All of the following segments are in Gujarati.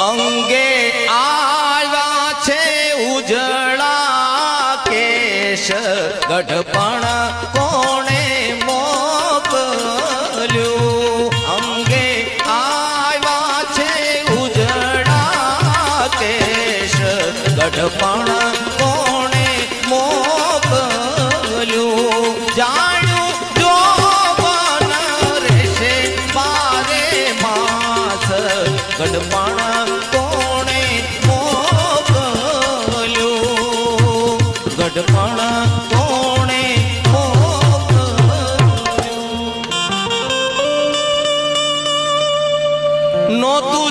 અંગે આવ્યા છે ઉજળા કેશ. ગઢપણ કોણે મોકલ્યું? અંગે આવ્યા છે ઉજળા કેશ. ગઢપણ ગઢપણ કોણે મોકલ્યું ગઢપણ કોણે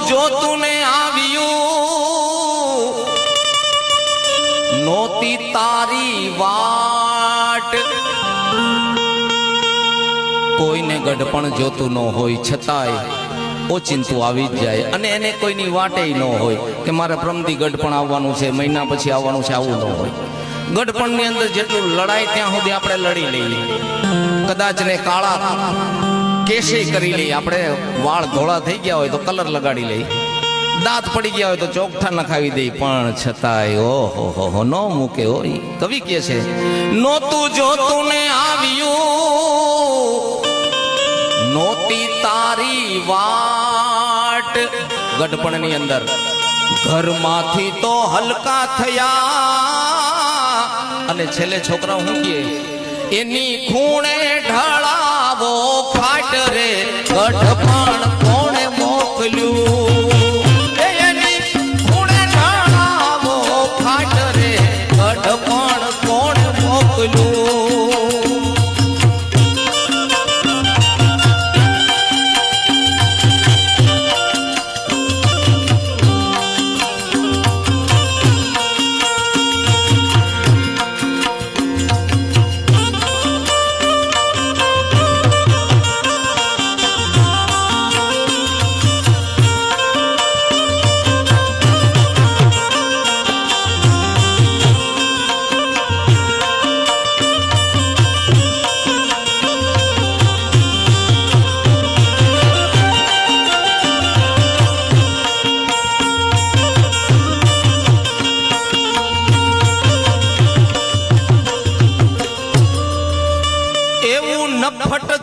જોતું ને આવ્યું નોતી તારી વાટ કોઈને ગઢપણ જોતું ન હોય છતાંય ઓચિંતું આવી જ જાય. અને એને કોઈની વાટે ન હોય કે મારે પ્રમદી ગઢપણ આવવાનું છે, મહિના પછી આવવાનું છે, આવું ન હોય. ગઢપણની અંદર જેટલું લડાય ત્યાં સુધી આપણે લડી લઈએ. કદાચ ને કાળા કેશે કરી લઈએ. આપણે વાળ ધોળા થઈ ગયા હોય તો કલર લગાડી લઈએ. દાંત પડી ગયા હોય તો ચોકઠા નખાવી દઈ પણ છતાંય, ઓહો, હો હો, ન મૂકે હોય કવિ કે છે નોતું જોતું ને આવ્યું. નોતી તારી વાટ ગઢપણની અંદર. ઘરમાંથી તો હલકા થયા. અને છેલ્લે છોકરા હું કહે એની ખૂણે ઢળાવો ફાટ રે ગઢપણ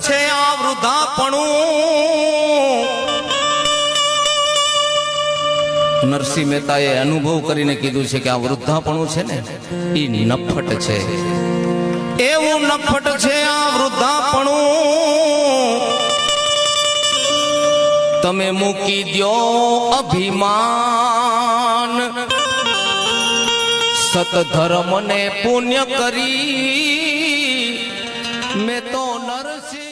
છે આ વૃદ્ધાપણું નરસિંહ મહેતાએ અનુભવ કરીને કીધું છે કે આ વૃદ્ધાપણું છે ને એ નફટ છે. એવું નફટ છે આ વૃદ્ધાપણું તમે મૂકી દ્યો અભિમાન. સતધર્મ ને પુણ્ય કરી. મેં તો નરસિંહ